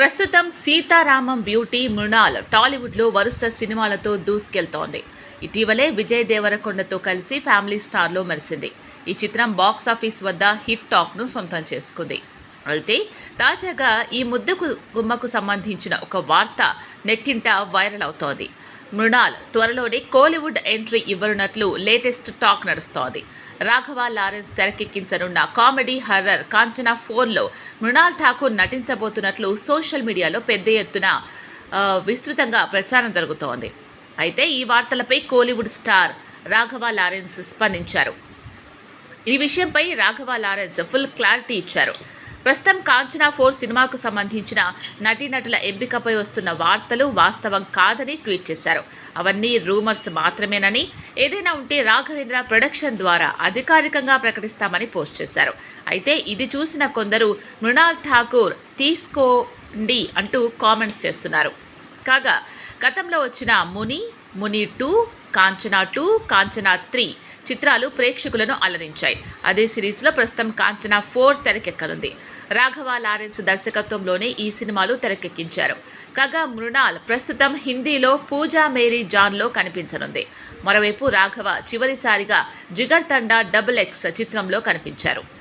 ప్రస్తుతం సీతారామం బ్యూటీ మృణాల్ టాలీవుడ్లో వరుస సినిమాలతో దూసుకెళ్తోంది. ఇటీవలే విజయ్ దేవరకొండతో కలిసి ఫ్యామిలీ స్టార్లో మెరిసింది. ఈ చిత్రం బాక్స్ ఆఫీస్ వద్ద హిట్ టాక్ను సొంతం చేసుకుంది. అయితే తాజాగా ఈ ముద్దుకు గుమ్మకు సంబంధించిన ఒక వార్త నెట్టింట వైరల్ అవుతోంది. మృణాల్ త్వరలోనే కోలీవుడ్ ఎంట్రీ ఇవ్వనున్నట్లు లేటెస్ట్ టాక్ నడుస్తోంది. రాఘవ లారెన్స్ తెరకెక్కించనున్న కామెడీ హర్రర్ కాంచనా ఫోర్లో మృణాల్ ఠాకూర్ నటించబోతున్నట్లు సోషల్ మీడియాలో పెద్ద ఎత్తున విస్తృతంగా ప్రచారం జరుగుతోంది. అయితే ఈ వార్తలపై కోలీవుడ్ స్టార్ రాఘవ లారెన్స్ స్పందించారు. ఈ విషయంపై రాఘవ లారెన్స్ ఫుల్ క్లారిటీ ఇచ్చారు. ప్రస్తుతం కాంచనా ఫోర్ సినిమాకు సంబంధించిన నటీనటుల ఎంపికపై వస్తున్న వార్తలు వాస్తవం కాదని ట్వీట్ చేశారు. అవన్నీ రూమర్స్ మాత్రమేనని ఏదైనా ఉంటే రాఘవేంద్ర ప్రొడక్షన్ ద్వారా అధికారికంగా ప్రకటిస్తామని పోస్ట్ చేశారు. అయితే ఇది చూసిన కొందరు మృణాల్ ఠాకూర్ తీసుకోండి అంటూ కామెంట్స్ చేస్తున్నారు. కాగా గతంలో వచ్చిన Muni Muni two Kanchana two Kanchana three చిత్రాలు ప్రేక్షకులను అలరించాయి. అదే సిరీస్లో ప్రస్తుతం కాంచనా ఫోర్ తెరకెక్కనుంది. రాఘవ లారెన్స్ దర్శకత్వంలోనే ఈ సినిమాలు తెరకెక్కించారు. కాగా మృణాల్ ప్రస్తుతం హిందీలో పూజా మేరీ జాన్లో కనిపించనుంది. మరోవైపు రాఘవ చివరిసారిగా జిగర్ తండా డబుల్ ఎక్స్ చిత్రంలో కనిపించారు.